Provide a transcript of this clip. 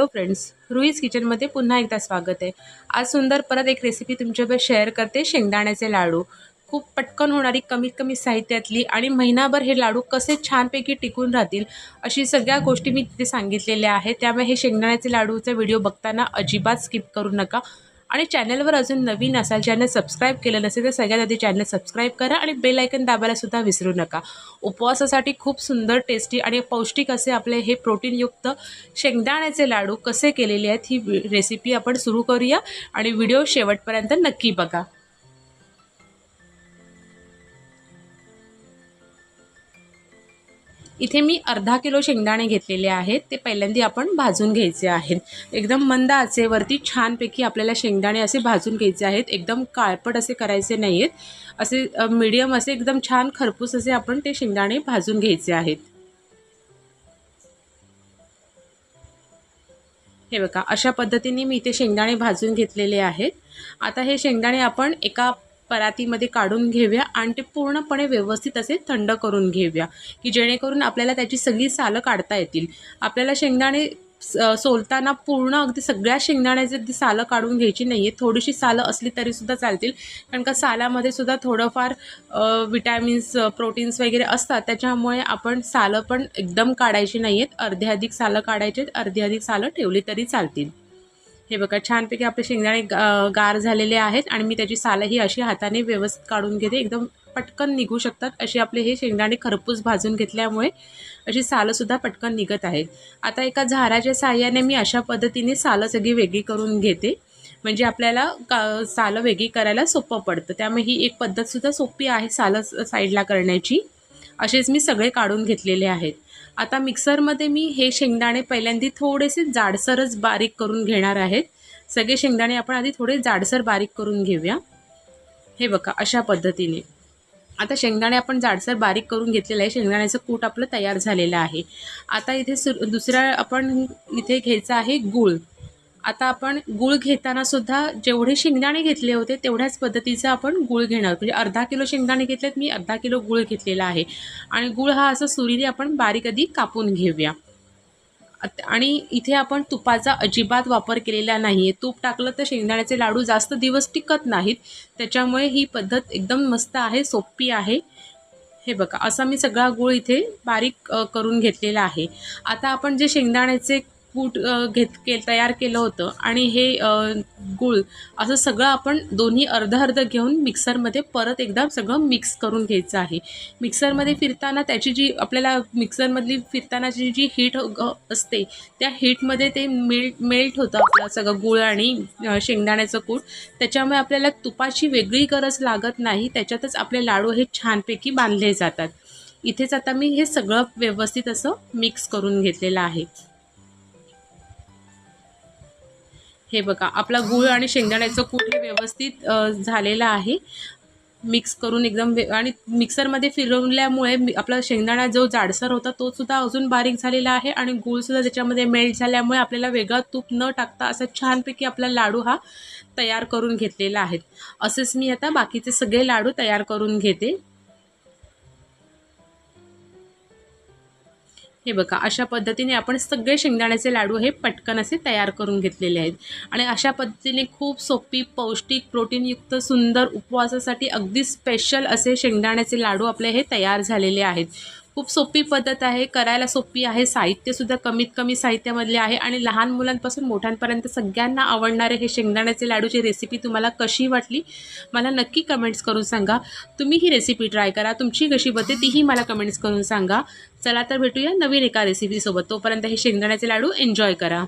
Hello friends रुईज किचनमध्ये पुन्हा एकदा स्वागत आहे. आज सुंदर परत एक रेसिपी तुमच्याबरोबर शेअर करते शेंगदाण्याचे लाडू. खूप पटकन होणारी कमीत कमी साहित्यातली आणि महिनाभर हे लाडू कसे छानपैकी टिकून राहतील अशी सगळ्या गोष्टी मी तिथे सांगितलेल्या आहेत. त्यामुळे हे शेंगदाण्याचे लाडूचा व्हिडिओ बघताना अजिबात स्किप करू नका. आणि चॅनलवर अजून नवीन असाल ज्यांना सबस्क्राईब केलं नसेल तर सगळ्यात आधी चॅनल सबस्क्राईब करा आणि बेल आयकन दाबायलासुद्धा विसरू नका. उपवासासाठी खूप सुंदर टेस्टी आणि पौष्टिक असे आपले हे प्रोटीनयुक्त शेंगदाण्याचे लाडू कसे केलेले आहेत ही रेसिपी आपण सुरू करूया आणि व्हिडिओ शेवटपर्यंत नक्की बघा. इथे मी अर्धा किलो शेंगदाणे घेतलेले आहेत. ते पहिल्यांदा आपण भाजून घ्यायचे आहेत. एकदम मंद आचेवरती छानपैकी आपल्याला शेंगदाणे असे भाजून घ्यायचे आहेत. एकदम काळपट असे करायचे नाही आहेत असे मीडियम असे एकदम छान खरपूस असे आपण ते शेंगदाणे भाजून घ्यायचे आहेत. हे बघा अशा पद्धतीने मी इथे शेंगदाणे भाजून घेतलेले आहेत. आता हे शेंगदाणे आपण एका परातीमध्ये काढून घेऊया आणि ते पूर्णपणे व्यवस्थित असे थंड करून घेऊया की जेणेकरून आपल्याला त्याची सगळी सालं काढता येतील. आपल्याला शेंगदाणे सोलताना पूर्ण अगदी सगळ्या शेंगदाण्याचे अगदी सालं काढून घ्यायची नाही आहे थोडीशी सालं असली तरीसुद्धा चालतील. कारण का सालामध्ये सुद्धा थोडंफार विटॅमिन्स प्रोटीन्स वगैरे असतात. त्याच्यामुळे आपण सालं पण एकदम काढायची नाही आहेत अर्धे अधिक सालं काढायचे अर्धे अधिक सालं ठेवली तरी चालतील. हे बघा छानपैकी आपले शेंगदाणे गार झालेले आहेत आणि मी त्याची सालही अशी हाताने व्यवस्थित काढून घेते. एकदम पटकन निघू शकतात असे आपले हे शेंगदाणे खरपूस भाजून घेतल्यामुळे अशी सालंसुद्धा पटकन निघत आहेत. आता एका झाराच्या साह्याने मी अशा पद्धतीने सालं सगळी वेगळी करून घेते. म्हणजे आपल्याला का सालं वेगळी करायला सोपं पडतं. त्यामुळे ही एक पद्धतसुद्धा सोपी आहे सालं साईडला करण्याची. असेच मी सगळे काढून घेतलेले आहेत. आता मिक्सरमध्ये मी हे शेंगदाणे पहिल्यांदा थोडेसे जाडसरच बारीक करून घेणार आहेत. सगळे शेंगदाणे आपण आधी थोडे जाडसर बारीक करून घेऊया. हे बघा अशा पद्धतीने. आता शेंगदाणे आपण जाडसर बारीक करून घेतलेलं आहे. शेंगदाण्याचं कूट आपलं तयार झालेलं आहे. आता इथे सु दुसऱ्या आपण इथे घ्यायचं आहे गूळ. आता आपण गूळ घेताना सुद्धा जेवढे शेंगदाणे घेतले होते तेवढ्याच पद्धतीचं आपण गूळ घेणार. म्हणजे अर्धा किलो शेंगदाणे घेतलेत मी अर्धा किलो गूळ घेतलेला आहे. आणि गूळ हा असं सुरीने आपण बारीक आधी कापून घेऊया. आणि इथे आपण तुपाचा अजिबात वापर केलेला नाही आहे तूप टाकलं तर शेंगदाण्याचे लाडू जास्त दिवस टिकत नाहीत. त्याच्यामुळे ही पद्धत एकदम मस्त आहे सोपी आहे. हे बघा असा मी सगळा गूळ इथे बारीक करून घेतलेला आहे. आता आपण जे शेंगदाण्याचे कूट घेत के तयार केलं होतं. आणि हे गूळ असं सगळं आपण दोन्ही अर्ध अर्ध घेऊन मिक्सरमध्ये परत एकदा सगळं मिक्स करून घ्यायचं आहे. मिक्सरमध्ये फिरताना त्याची जी आपल्याला मिक्सरमधली फिरतानाची जी हीट असते त्या हीटमध्ये ते मेल्ट मेल्ट होतं आपलं सगळं गूळ आणि शेंगदाण्याचं कूट. त्याच्यामुळे आपल्याला तुपाची वेगळी गरज लागत नाही त्याच्यातच आपले लाडू हे छानपैकी बांधले जातात. इथेच आता मी हे सगळं व्यवस्थित असं मिक्स करून घेतलेलं आहे. हे बघा आपला गूळ आणि शेंगदाण्याचं कूट हे व्यवस्थित झालेलं आहे. मिक्स करून एकदम आणि मिक्सरमध्ये फिरवल्यामुळे आपला शेंगदाणा जो जाडसर होता तो सुद्धा अजून बारीक झालेला आहे आणि गूळसुद्धा त्याच्यामध्ये मेल्ट झाल्यामुळे आपल्याला वेगळा तूप न टाकता असं छानपैकी आपला लाडू हा तयार करून घेतलेला आहे. असेच मी आता बाकीचे सगळे लाडू तयार करून घेते. हे बघा अशा पद्धतीने आपण सगळे शेंगदाण्याचे लाडू हे पटकन असे तयार करून घेतलेले आहेत. आणि अशा पद्धतीने खूप सोपी पौष्टिक प्रोटीनयुक्त सुंदर उपवासासाठी अगदी स्पेशल असे शेंगदाण्याचे लाडू आपले हे तयार झालेले आहेत. खूप सोपी पद्धत आहे करायला सोपी आहे साहित्यसुद्धा कमीत कमी साहित्यामधले आहे आणि लहान मुलांपासून मोठ्यांपर्यंत सगळ्यांना आवडणारे हे शेंगदाण्याचे लाडूची रेसिपी तुम्हाला कशी वाटली मला नक्की कमेंट्स करून सांगा. तुम्ही ही रेसिपी ट्राय करा तुमची कशी बघते तीही मला कमेंट्स करून सांगा. चला तर भेटूया नवीन एका रेसिपीसोबत तोपर्यंत हे शेंगदाण्याचे लाडू एन्जॉय करा.